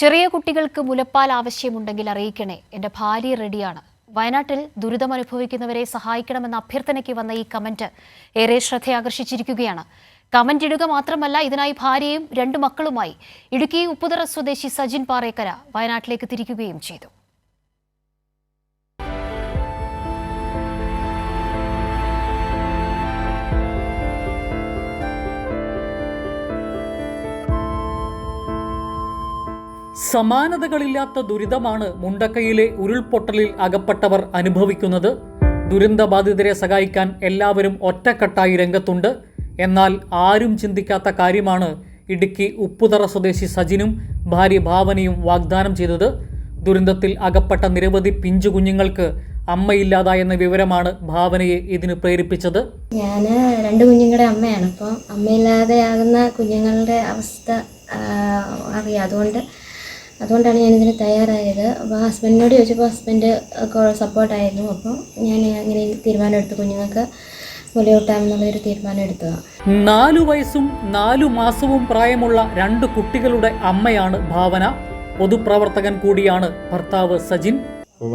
ചെറിയ കുട്ടികൾക്ക് മുലപ്പാൽ ആവശ്യമുണ്ടെങ്കിൽ അറിയിക്കണേ. എന്റെ ഭാര്യ റെഡിയാണ്. വയനാട്ടിൽ ദുരിതമനുഭവിക്കുന്നവരെ സഹായിക്കണമെന്ന അഭ്യർത്ഥനയ്ക്ക് വന്ന ഈ കമന്റ് ഏറെ ശ്രദ്ധയാകർഷിച്ചിരിക്കുകയാണ്. കമന്റ് ഇടുക മാത്രമല്ല ഇതിനായി ഭാര്യയും രണ്ടു മക്കളുമായി ഇടുക്കി ഉപ്പുതറ സ്വദേശി സജിൻ പാറേക്കര വയനാട്ടിലേക്ക് തിരിക്കുകയും ചെയ്തു. സമാനതകളില്ലാത്ത ദുരിതമാണ് മുണ്ടക്കയിലെ ഉരുൾപൊട്ടലിൽ അകപ്പെട്ടവർ അനുഭവിക്കുന്നത്. ദുരന്തബാധിതരെ സഹായിക്കാൻ എല്ലാവരും ഒറ്റക്കെട്ടായി രംഗത്തുണ്ട്. എന്നാൽ ആരും ചിന്തിക്കാത്ത കാര്യമാണ് ഇടുക്കി ഉപ്പുതറ സ്വദേശി സജിനും ഭാര്യ ഭാവനയും വാഗ്ദാനം ചെയ്തത്. ദുരന്തത്തിൽ അകപ്പെട്ട നിരവധി പിഞ്ചു കുഞ്ഞുങ്ങൾക്ക് അമ്മയില്ലാതായെന്ന വിവരമാണ് ഭാവനയെ ഇതിന് പ്രേരിപ്പിച്ചത്. ഞാൻ രണ്ട് കുഞ്ഞുങ്ങളുടെ അമ്മയാണ്. അപ്പോൾ അമ്മയില്ലാതെയാകുന്ന കുഞ്ഞുങ്ങളുടെ അവസ്ഥ അറിയാം. അതുകൊണ്ട് അതുകൊണ്ടാണ് ഞാനിതിന് തയ്യാറായത്. അപ്പോൾ ഹസ്ബൻഡിനോട് ചോദിച്ചപ്പോൾ ഹസ്ബൻഡ് സപ്പോർട്ടായിരുന്നു അപ്പോൾ ഞാൻ അങ്ങനെ തീരുമാനമെടുത്തു തീരുമാനം എടുത്തു. കുഞ്ഞുങ്ങൾക്ക് മുലയൂട്ടാമെന്നുള്ളൊരു തീരുമാനം എടുത്തത്. നാലു വയസ്സും നാലു മാസവും പ്രായമുള്ള രണ്ട് കുട്ടികളുടെ അമ്മയാണ് ഭാവന. പൊതുപ്രവർത്തകൻ കൂടിയാണ് ഭർത്താവ് സജിൻ.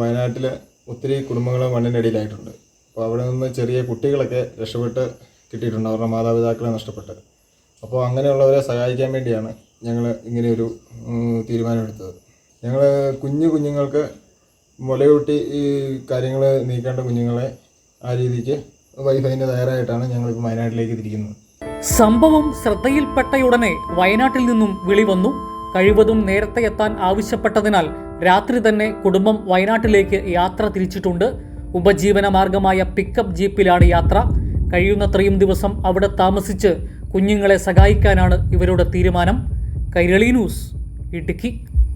വയനാട്ടിലെ വയനാട്ടിൽ ഒത്തിരി കുടുംബങ്ങൾ മണ്ണിനടിയിലായിട്ടുണ്ട് അപ്പോൾ അവിടെ നിന്ന് ചെറിയ കുട്ടികളൊക്കെ രക്ഷപ്പെട്ട് കിട്ടിയിട്ടുണ്ട്. അവരുടെ മാതാപിതാക്കളെ നഷ്ടപ്പെട്ട്. അപ്പോൾ അങ്ങനെയുള്ളവരെ സഹായിക്കാൻ വേണ്ടിയാണ് ഞങ്ങൾ ഇങ്ങനെയൊരു തീരുമാനമെടുത്തത്. ഞങ്ങൾ കുഞ്ഞു കുഞ്ഞുങ്ങൾക്ക് മുലയൂട്ടി ഈ കാര്യങ്ങൾ നീക്കേണ്ട കുഞ്ഞുങ്ങളെ ആ രീതിക്ക് വൈഫൈന്റെ തയ്യാറായിട്ടാണ് ഞങ്ങളിപ്പോൾ വയനാട്ടിലേക്ക് തിരിക്കുന്നത്. സംഭവം ശ്രദ്ധയിൽപ്പെട്ടയുടനെ വയനാട്ടിൽ നിന്നും വിളി വന്നു കഴിവതും നേരത്തെ എത്താൻ ആവശ്യപ്പെട്ടതിനാൽ രാത്രി തന്നെ കുടുംബം വയനാട്ടിലേക്ക് യാത്ര തിരിച്ചിട്ടുണ്ട്. ഉപജീവന മാർഗമായ പിക്കപ്പ് ജീപ്പിലാണ് യാത്ര. കഴിയുന്നത്രയും ദിവസം അവിടെ താമസിച്ച് കുഞ്ഞുങ്ങളെ സഹായിക്കാനാണ് ഇവരുടെ തീരുമാനം. കൈരളി ന്യൂസ് ഇടുക്കി.